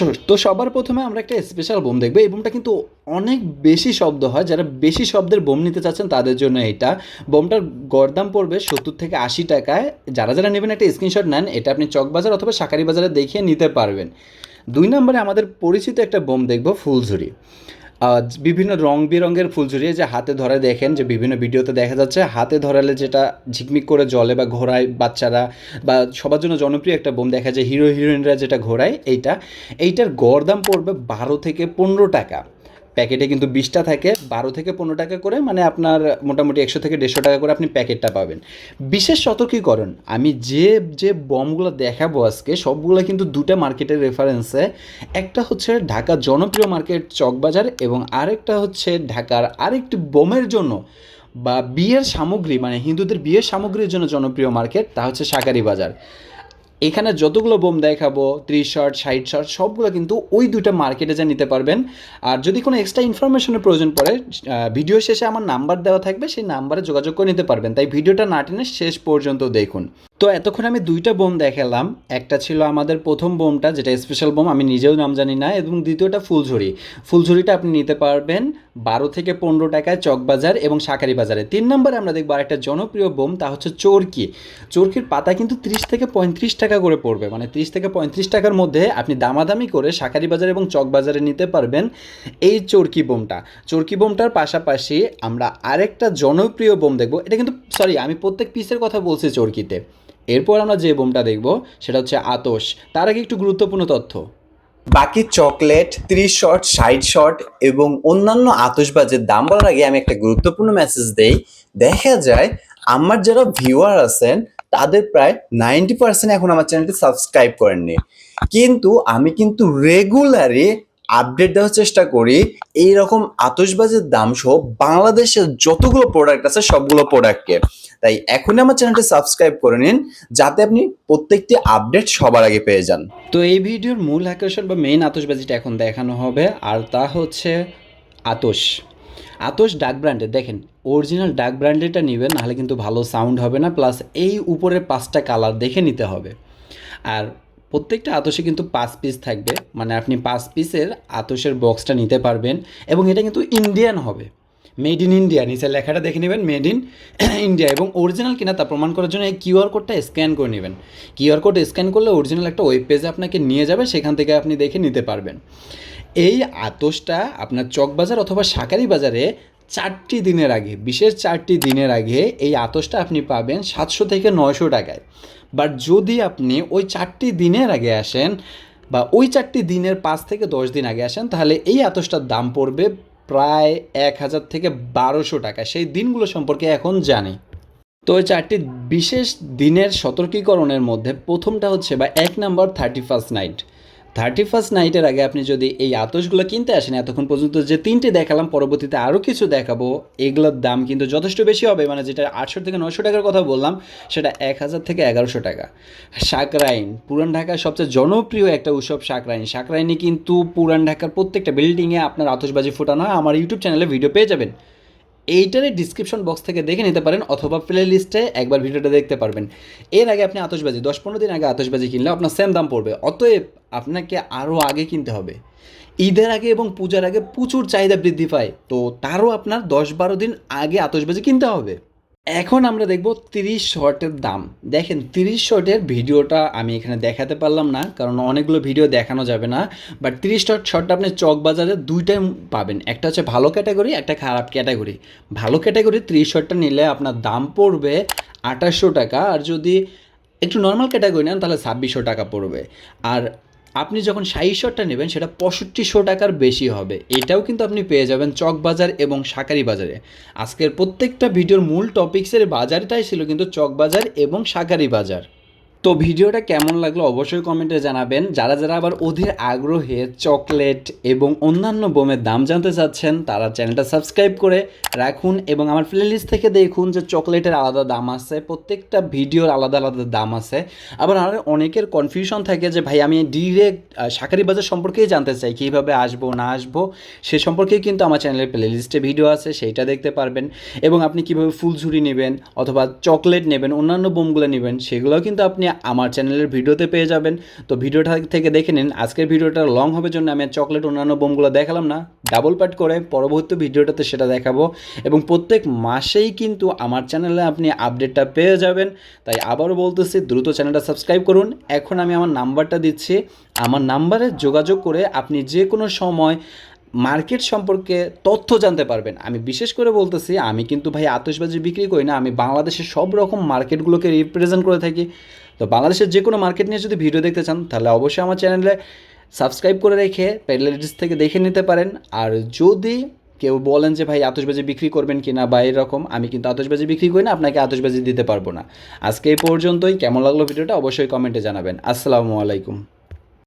Sure, তো সবার প্রথমে আমরা একটা স্পেশাল বোম দেখব। এই বোমটা কিন্তু অনেক বেশি শব্দ হয় যারা বেশি শব্দের বোম নিতে চাচ্ছেন তাদের জন্য এটা। বোমটার গড়দাম পড়বে সত্তর থেকে আশি টাকায়। যারা যারা নেবেন একটা স্ক্রিনশট নেন এটা আপনি চকবাজার অথবা শাকারি বাজারে দেখিয়ে নিতে পারবেন। দুই নম্বরে আমাদের পরিচিত একটা বোম দেখব ফুলঝুরি। বিভিন্ন রং বেরঙের ফুলঝুরি যে হাতে ধরে দেখেন যে বিভিন্ন ভিডিওতে দেখা যাচ্ছে, হাতে ধরালে যেটা ঝিকমিক করে জলে বা ঘোরায় বাচ্চারা বা সবার জন্য জনপ্রিয় একটা বোম দেখা যায়, হিরো, হিরোইনরা যেটা ঘোরায় এইটা, এইটার গড় দাম পড়বে বারো থেকে পনেরো টাকা। প্যাকেটে কিন্তু বিশটা থাকে, বারো থেকে পনেরো টাকা করে মানে আপনার মোটামুটি একশো থেকে দেড়শো টাকা করে আপনি প্যাকেটটা পাবেন। বিশেষ সতর্কীকরণ, আমি যে যে বমগুলো দেখাবো আজকে, সবগুলো কিন্তু দুটো মার্কেটের রেফারেন্সে একটা হচ্ছে ঢাকার জনপ্রিয় মার্কেট চকবাজার এবং আরেকটা হচ্ছে ঢাকার আরেকটি বোমের জন্য বা বিয়ের সামগ্রী মানে হিন্দুদের বিয়ের সামগ্রীর জন্য জনপ্রিয় মার্কেট, তা হচ্ছে শাকারি বাজার। এখানে যতগুলো বোম দেখাবো ত্রিশ শর্ট ষাট শর্ট সবগুলো কিন্তু ওই দুইটা মার্কেটে যা নিতে পারবেন। আর যদি কোনো এক্সট্রা ইনফরমেশনের প্রয়োজন পড়ে ভিডিও শেষে আমার নাম্বার দেওয়া থাকবে, সেই নাম্বারে যোগাযোগ করে নিতে পারবেন। তাই ভিডিওটা না টেনে শেষ পর্যন্ত দেখুন। তো এতক্ষণ আমি দুইটা বোম দেখালাম। একটা ছিল আমাদের প্রথম বোমটা, যেটা স্পেশাল বোম, আমি নিজেও নাম জানি না, এবং দ্বিতীয়টা ফুলঝুরি। ফুলঝুরিটা আপনি নিতে পারবেন বারো থেকে পনেরো টাকায় চকবাজার এবং শাকারি বাজারে। তিন নম্বরে আমরা দেখব আরেকটা জনপ্রিয় বোম, তা হচ্ছে চোরকি। চোরকির পাতা কিন্তু ত্রিশ থেকে পঁয়ত্রিশ টাকা করে পড়বে। মানে ত্রিশ থেকে পঁয়ত্রিশ টাকার মধ্যে আপনি দামাদামি করে শাকারি বাজার এবং চকবাজারে নিতে পারবেন এই চোরকি বোমটা। চোরকি বোমটার পাশাপাশি আমরা আরেকটা জনপ্রিয় বোম দেখব। এটা কিন্তু সরি আমি প্রত্যেক পিসের কথা বলছি চোরকিতে। এরপর আমরা যে বোমটা দেখব, সেটা হচ্ছে আতস তার আগে একটু গুরুত্বপূর্ণ তথ্য। বাকি চকলেট, ত্রিশ শর্ট ষাট শর্ট এবং অন্যান্য আতসবাজের দাম বলার আগে আমি একটা গুরুত্বপূর্ণ মেসেজ দেই। দেখা যায়, আমার যারা ভিউয়ার আছেন, তাদের প্রায় নাইনটি পার্সেন্ট এখন আমার চ্যানেলটি সাবস্ক্রাইব করেননি। কিন্তু আমি কিন্তু রেগুলারই আপডেট দেওয়ার চেষ্টা করি এই রকম আতসবাজের দাম সহ বাংলাদেশের যতগুলো প্রোডাক্ট আছে সবগুলো প্রোডাক্টকে তাই এখনই আমার চ্যানেলটি সাবস্ক্রাইব করে নিন, যাতে আপনি প্রত্যেকটি আপডেট সবার আগে পেয়ে যান। তো এই ভিডিওর মূল আকর্ষণ বা মেইন আতসবাজিটা এখন দেখানো হবে, আর তা হচ্ছে আতস আতস ডাক ব্র্যান্ডের দেখেন অরিজিনাল ডাক ব্র্যান্ডেরটা নেবেন, নাহলে কিন্তু ভালো সাউন্ড হবে না প্লাস এই উপরের পাঁচটা কালার দেখে নিতে হবে। আর প্রত্যেকটা আতসে কিন্তু পাঁচ পিস থাকবে। মানে আপনি পাঁচ পিসের আতসের বক্সটা নিতে পারবেন এবং এটা কিন্তু ইন্ডিয়ান হবে। মেড ইন ইন্ডিয়া নিচে লেখাটা দেখে নেবেন মেড ইন ইন্ডিয়া এবং অরিজিনাল কিনা তা প্রমাণ করার জন্য এই কিউআর কোডটা স্ক্যান করে নেবেন। কিউআর কোড স্ক্যান করলে অরিজিনাল একটা ওয়েব পেজে আপনাকে নিয়ে যাবে, সেখান থেকে আপনি দেখে নিতে পারবেন। এই আতসটা আপনার চকবাজার অথবা শাকারি বাজারে চারটি দিনের আগে, বিশেষ চারটি দিনের আগে এই আতসটা আপনি পাবেন সাতশো থেকে নয়শো টাকায়। বাট যদি আপনি ওই চারটি দিনের আগে আসেন বা ওই চারটি দিনের পাঁচ থেকে দশ দিন আগে আসেন, তাহলে এই আতসটার দাম পড়বে প্রায় এক হাজার থেকে বারোশো টাকা। সেই দিনগুলো সম্পর্কে এখন জানি। তো ওই চারটি বিশেষ দিনের সতর্কীকরণের মধ্যে প্রথমটা হচ্ছে বা এক number thirty first night thirty first নাইটের আগে আপনি যদি এই আতসগুলো কিনতে আসেন, এতক্ষণ পর্যন্ত যে তিনটে দেখালাম, পরবর্তীতে আরও কিছু দেখাবো। এগুলোর দাম কিন্তু যথেষ্ট বেশি হবে মানে যেটা আটশো থেকে নশো টাকার কথা বললাম, সেটা এক হাজার থেকে এগারোশো টাকা। সাকরাইন, পুরান ঢাকার সবচেয়ে জনপ্রিয় একটা উৎসব সাকরাইন। সাকরাইনে কিন্তু পুরান ঢাকার প্রত্যেকটা বিল্ডিংয়ে আপনার আতসবাজি ফোটানো হয়। আমার ইউটিউব চ্যানেলে ভিডিও পেয়ে যাবেন। এইটারই ডিসক্রিপশন বক্স থেকে দেখে নিতে পারেন অথবা প্লে লিস্টে একবার ভিডিওটা দেখতে পারবেন। এর আগে আপনি আতসবাজি দশ পনেরো দিন আগে আতসবাজি কিনলে আপনার সেম দাম পড়বে, অতএব আপনাকে আরও আগে কিনতে হবে। ঈদের আগে এবং পূজার আগে প্রচুর চাহিদা বৃদ্ধি পায়, তো তারও আপনার দশ বারো দিন আগে আতসবাজি কিনতে হবে। এখন আমরা দেখব তিরিশ শর্টের দাম। দেখেন, তিরিশ শর্টের ভিডিওটা আমি এখানে দেখাতে পারলাম না, কারণ অনেকগুলো ভিডিও দেখানো যাবে না। বাট তিরিশ শর্ট শর্টটা আপনি চক বাজারে দুইটাই পাবেন। একটা হচ্ছে ভালো ক্যাটাগরি, একটা খারাপ ক্যাটাগরি। ভালো ক্যাটাগরি তিরিশ শর্টটা নিলে আপনার দাম পড়বে আঠাশশো টাকা, আর যদি একটু নর্মাল ক্যাটাগরি নেন, তাহলে ছাব্বিশশো টাকা পড়বে। আর আপনি যখন ষাট শটটা নেবেন, সেটা পঁয়ষট্টিশো টাকার বেশি হবে। এটাও কিন্তু আপনি পেয়ে যাবেন চকবাজার এবং শাকারি বাজারে। আজকের প্রত্যেকটা ভিডিওর মূল টপিক্সের বাজারটাই ছিল কিন্তু চকবাজার এবং শাকারি বাজার। তো ভিডিওটা কেমন লাগল অবশ্যই কমেন্টে জানাবেন। যারা যারা আবার অধীর আগ্রহে চকলেট এবং অন্যান্য বোমের দাম জানতে চাচ্ছেন, তারা চ্যানেলটা সাবস্ক্রাইব করে রাখুন এবং আমার প্লেলিস্ট থেকে দেখুন যে চকলেটের আলাদা দাম আছে, প্রত্যেকটা ভিডিওর আলাদা আলাদা দাম আছে। আবার আর অনেকের কনফিউশন থাকে যে, ভাই, আমি ডিরেক্ট শাকারি বাজার সম্পর্কেই জানতে চাই, কীভাবে আসব, না আসব? সে সম্পর্কে কিন্তু আমার চ্যানেলের প্লেলিস্টে ভিডিও আছে, সেইটা দেখতে পারবেন। এবং আপনি কীভাবে ফুলঝুরি নেবেন অথবা চকলেট নেবেন, অন্যান্য বোমগুলো নেবেন সেগুলোও কিন্তু আপনি আমার চ্যানেলের ভিডিওতে পেয়ে যাবেন। তো ভিডিওটা থেকে দেখে নিন, আজকের ভিডিওটা লং হবে জন্য আমি চকলেট অন্যান্য বোমগুলো দেখালাম না। ডাবল পার্ট করে পরবর্তী ভিডিওটাতে সেটা দেখাবো। এবং প্রত্যেক মাসেই কিন্তু আমার চ্যানেলে আপনি আপডেটটা পেয়ে যাবেন। তাই আবারও বলতেছি, দ্রুত চ্যানেলটা সাবস্ক্রাইব করুন। এখন আমি আমার নাম্বারটা দিচ্ছি। আমার নাম্বারে যোগাযোগ করে আপনি যে কোনো সময় মার্কেট সম্পর্কে তথ্য জানতে পারবেন। আমি বিশেষ করে বলতেছি, আমি কিন্তু ভাই আতসবাজি বিক্রি করি না, আমি বাংলাদেশের সব রকম মার্কেটগুলোকে রিপ্রেজেন্ট করে থাকি। তো বাংলাদেশের যে কোনো মার্কেট নিয়ে যদি ভিডিও দেখতে চান, তাহলে অবশ্যই আমার চ্যানেলে সাবস্ক্রাইব করে রেখে প্যাডলেটিস থেকে দেখে নিতে পারেন। আর যদি কেউ বলেন যে, ভাই আতশবাজি বিক্রি করবেন কি না বা এরকম, আমি কিন্তু আতশবাজি বিক্রি করি না, আপনাকে আতশবাজি দিতে পারব না। আজকে এই পর্যন্তই। কেমন লাগল ভিডিওটা অবশ্যই কমেন্টে জানাবেন। আসসালামু আলাইকুম।